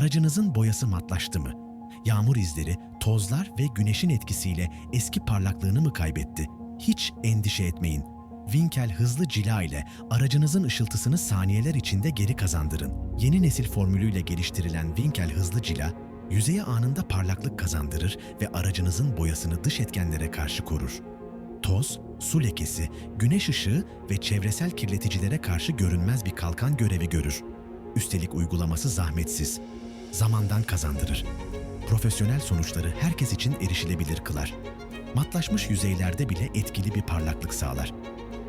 Aracınızın boyası matlaştı mı? Yağmur izleri, tozlar ve güneşin etkisiyle eski parlaklığını mı kaybetti? Hiç endişe etmeyin. Winkel hızlı cila ile aracınızın ışıltısını saniyeler içinde geri kazandırın. Yeni nesil formülüyle geliştirilen Winkel hızlı cila, yüzeye anında parlaklık kazandırır ve aracınızın boyasını dış etkenlere karşı korur. Toz, su lekesi, güneş ışığı ve çevresel kirleticilere karşı görünmez bir kalkan görevi görür. Üstelik uygulaması zahmetsiz, zamandan kazandırır. Profesyonel sonuçları herkes için erişilebilir kılar. Matlaşmış yüzeylerde bile etkili bir parlaklık sağlar.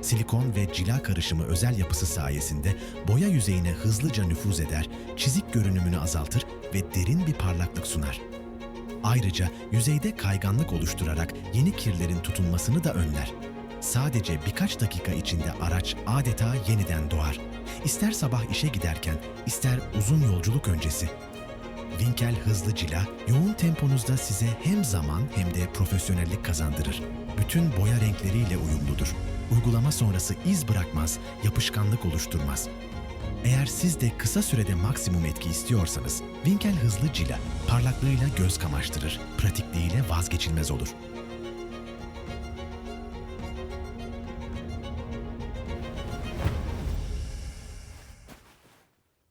Silikon ve cila karışımı özel yapısı sayesinde boya yüzeyine hızlıca nüfuz eder, çizik görünümünü azaltır ve derin bir parlaklık sunar. Ayrıca yüzeyde kayganlık oluşturarak yeni kirlerin tutunmasını da önler. Sadece birkaç dakika içinde araç adeta yeniden doğar. İster sabah işe giderken, ister uzun yolculuk öncesi. Winkel hızlı cila, yoğun temponuzda size hem zaman hem de profesyonellik kazandırır. Bütün boya renkleriyle uyumludur. Uygulama sonrası iz bırakmaz, yapışkanlık oluşturmaz. Eğer siz de kısa sürede maksimum etki istiyorsanız, Winkel hızlı cila parlaklığıyla göz kamaştırır, pratikliğiyle vazgeçilmez olur.